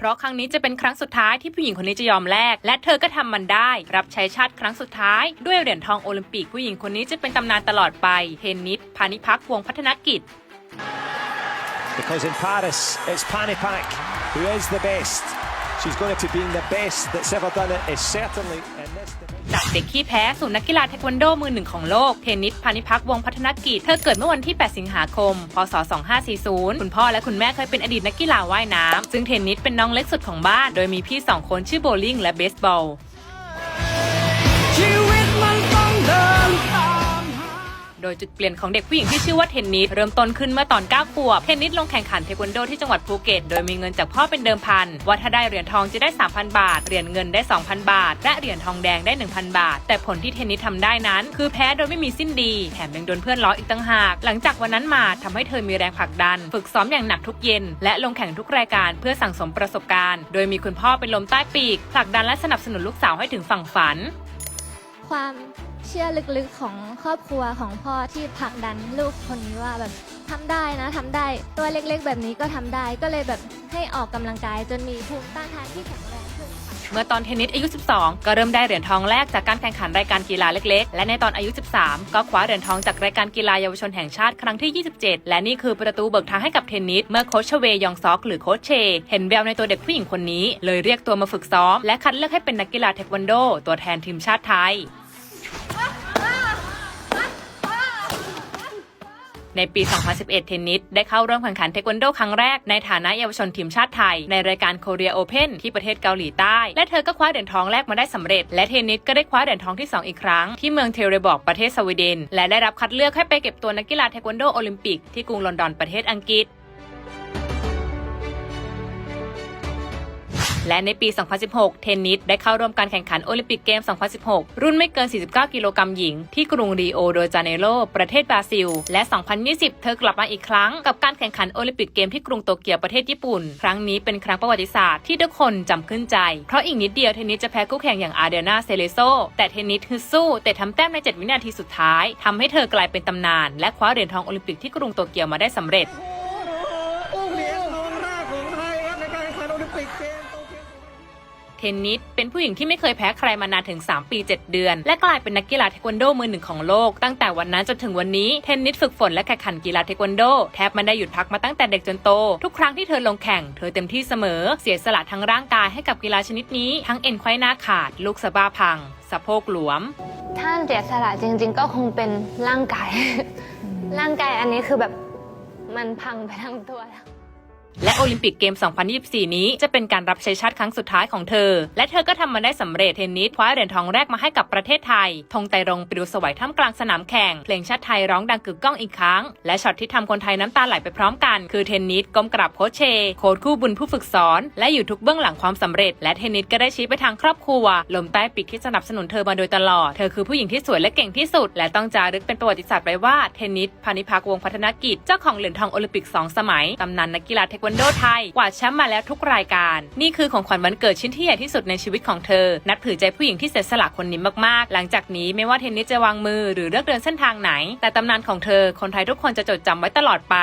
เพราะครั้งนี้จะเป็นครั้งสุดท้ายที่ผู้หญิงคนนี้จะยอมแลกและเธอก็ทำมันได้ รับใช้ชาติครั้งสุดท้าย ด้วยเหรียญทองโอลิมปิกผู้หญิงคนนี้จะเป็นตำนานตลอดไปเทนนิสพานิพักวงพัฒนกิจ Because in Paris, it's Panipak who is the best. She's going to be the best that's ever done it, is certainly เด็กขี้แพ้สู่นักกีฬาเทควันโดมือหนึ่งของโลก เทนนิสพานิพักวงพัฒนกิจ เธอเกิดเมื่อวันที่ 8 สิงหาคม พศ 2540 คุณพ่อและคุณแม่เคยเป็นอดีตนักกีฬาว่ายน้ำซึ่งเทนนิสเป็นน้องเล็กสุดของบ้าน โดยมีพี่สองคนชื่อโบลิ่งและเบสบอล ยจุดเปลี่ยนของเด็กผู้หญิงที่ชื่อว่าเทนนิสเริ่มต้นขึ้นเมื่อตอน9ขวบเทนนิสลงแข่งขันเทควันโดที่จังหวัดภูเก็ตโดยมีเงินจากพ่อเป็นเดิมพันว่าถ้าได้เหรียญทองจะได้ 3,000 บาทเหรียญเงินได้ 2,000 บาท และเหรียญทองแดงได้ 1,000 บาท แต่ผลที่เทนนิสทำได้นั้น คือแพ้โดยไม่มีสิ้นดีแถมยังโดนเพื่อนล้ออีกต่างหาก หลังจากวันนั้นมาทำให้เธอมีแรงผลักดัน ฝึกซ้อมอย่างหนักทุกเย็น และลงแข่งทุกรายการเพื่อสั่งสมประสบการณ์ โดยมีคุณพ่อเป็นลมใต้ปีกผลักดันและสนับสนุนลูกสาวให้ถึงฝั่งฝัน ความ เชื่อลึกๆของครอบครัวของพ่อที่ผลักดันลูกคนนี้ว่าแบบทำได้นะทำได้ตัวเล็กๆ แบบนี้ก็ทำได้ก็เลยแบบให้ออกกำลังกายจนมีภูมิต้านทานที่แข็งแรงขึ้นค่ะ เมื่อตอนเทนนิสอายุ 12 ก็เริ่มได้เหรียญทองแรกจากการแข่งขันรายการกีฬาเล็กๆ และในตอนอายุ 13 ก็คว้าเหรียญทองจากรายการกีฬาเยาวชนแห่งชาติครั้งที่ 27 และนี่คือประตูเบิกทางให้กับเทนนิสเมื่อโคชเชเวยองซอกหรือโคชเช เห็นแววในตัวเด็กผู้หญิงคนนี้ เลยเรียกตัวมาฝึกซ้อม และคัดเลือกให้เป็นนักกีฬาเทควันโด ตัวแทนทีมชาติไทย ในปี 2011 เทนนิสได้เข้าร่วมแข่งขันเทควันโดครั้งแรกในฐานะเยาวชนทีมชาติไทย ในรายการโคเรียโอเพนที่ประเทศเกาหลีใต้ และเธอก็คว้าเหรียญทองแรกมาได้สำเร็จ และเทนนิสก็ได้คว้าเหรียญทองที่ 2 อีกครั้ง ที่เมืองเทเรบอกประเทศสวีเดน และได้รับคัดเลือกให้ไปเก็บตัวนักกีฬาเทควันโดโอลิมปิกที่กรุงลอนดอนประเทศอังกฤษ และในปี 2016 เทนนิสได้เข้าร่วมการแข่งขันโอลิมปิกเกม 2016 รุ่นไม่เกิน 49 กิโลกรัมหญิง ที่กรุงรีโอเดจาเนโร ประเทศบราซิล และ 2020 เธอกลับมาอีกครั้งกับการแข่งขันโอลิมปิกเกมที่กรุงโตเกียวประเทศญี่ปุ่น ครั้งนี้เป็นครั้งประวัติศาสตร์ที่ทุกคนจำขึ้นใจ เพราะอีกนิดเดียวเทนนิสจะแพ้คู่แข่งอย่างอาเดนาเซเลโซ แต่เทนนิสฮึดสู้แต่ทำแต้มใน 7 วินาทีสุดท้ายทำให้เธอกลายเป็นตำนาน และคว้าเหรียญทองโอลิมปิกที่กรุงโตเกียวมาได้สำเร็จเหรียญทองแรกของไทยครับในการแข่งขันโอลิมปิกเกม เทนนิส เป็นผู้หญิงที่ไม่เคยแพ้ใครมานานถึง 3 ปี 7 เดือน และกลายเป็นนักกีฬาเทควันโดมือหนึ่งของโลก ตั้งแต่วันนั้นจนถึงวันนี้เทนนิสฝึกฝนและแข่งขันกีฬาเทควันโด แทบไม่ได้หยุดพักมาตั้งแต่เด็กจนโต ทุกครั้งที่เธอลงแข่งเธอเต็มที่เสมอ เสียสละทั้งร่างกายให้กับกีฬาชนิดนี้ทั้งเอ็นไขว้หน้าขาด ลูกสะบ้าพังสะโพกหลวม ถ้าเสียสละจริง ๆ ก็คงเป็นร่างกาย ร่างกายอันนี้คือแบบมันพังไปทั้งตัวแล้ว และโอลิมปิกเกม 2024 นี้จะเป็นการรับใช้ชาติครั้งสุดท้ายของเธอ และเธอก็ทำมันได้สำเร็จเทนนิสคว้าเหรียญทองแรกมาให้กับประเทศไทย ธงไตรรงปลิวสวัยท่ามกลางสนามแข่ง เพลงชาติไทยร้องดังกึกก้องอีกครั้ง และช็อตที่ทำคนไทยน้ำตาไหลไปพร้อมกัน คือเทนนิสก้มกราบโคชเช โค้ชคู่บุญผู้ฝึกสอน และอยู่ทุกเบื้องหลังความสำเร็จ และเทนนิสก็ได้ชี้ไปทางครอบครัว ลมใต้ปีกที่สนับสนุนเธอมาโดยตลอด เธอคือผู้หญิงที่สวยและเก่งที่สุด และต้องจารึกเป็นประวัติศาสตร์ไว้ว่าเทนนิสพานิพักวงพัฒนกิจเจ้าของเหรียญทองโอลิมปิกสองสมัยตำนานนักกีฬาเทควันโดไทยกวาดแชมป์มาแล้วทุกรายการ นี่คือของขวัญวันเกิดชิ้นที่ใหญ่ที่สุดในชีวิตของเธอ นัดผือใจผู้หญิงที่เสียสละคนนี้มากๆ หลังจากนี้ไม่ว่าเทนนิสจะวางมือหรือเลือกเดินเส้นทางไหน แต่ตำนานของเธอคนไทยทุกคนจะจดจำไว้ตลอดไป